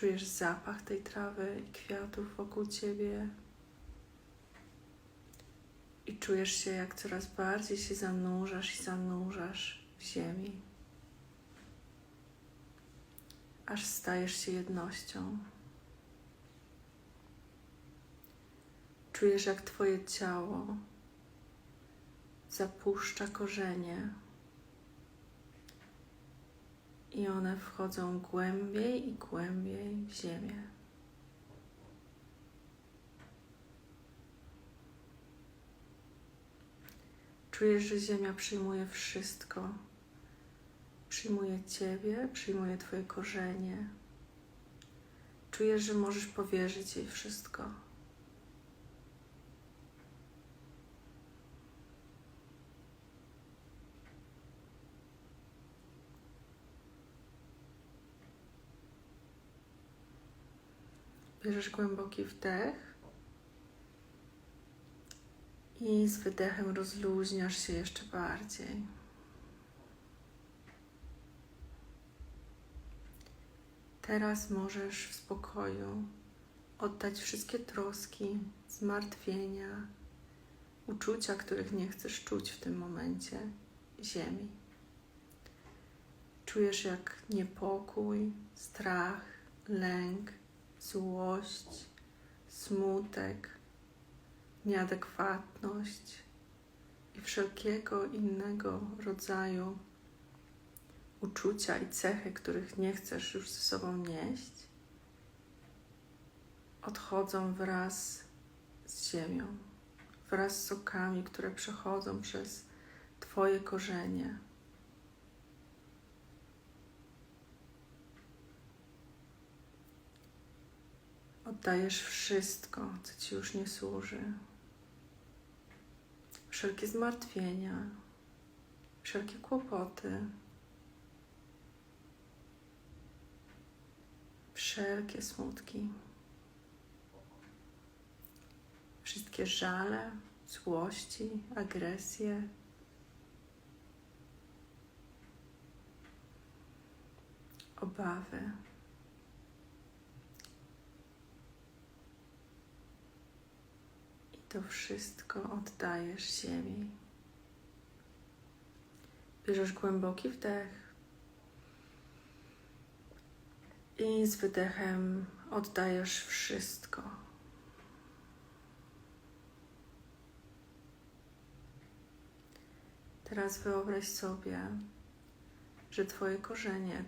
Czujesz zapach tej trawy i kwiatów wokół ciebie. I czujesz się, jak coraz bardziej się zanurzasz i zanurzasz w ziemi. Aż stajesz się jednością. Czujesz, jak Twoje ciało zapuszcza korzenie i one wchodzą głębiej i głębiej w ziemię. Czujesz, że ziemia przyjmuje wszystko. Przyjmuje Ciebie, przyjmuje Twoje korzenie. Czujesz, że możesz powierzyć jej wszystko. Bierzesz głęboki wdech i z wydechem rozluźniasz się jeszcze bardziej. Teraz możesz w spokoju oddać wszystkie troski, zmartwienia, uczucia, których nie chcesz czuć w tym momencie Ziemi. Czujesz, jak niepokój, strach, lęk, złość, smutek, nieadekwatność i wszelkiego innego rodzaju uczucia i cechy, których nie chcesz już ze sobą nieść, odchodzą wraz z ziemią, wraz z sokami, które przechodzą przez Twoje korzenie. Oddajesz wszystko, co Ci już nie służy. Wszelkie zmartwienia, wszelkie kłopoty, wszelkie smutki, wszystkie żale, złości, agresje. Obawy. To wszystko oddajesz Ziemi. Bierzesz głęboki wdech i z wydechem oddajesz wszystko. Teraz wyobraź sobie, że Twoje korzenie,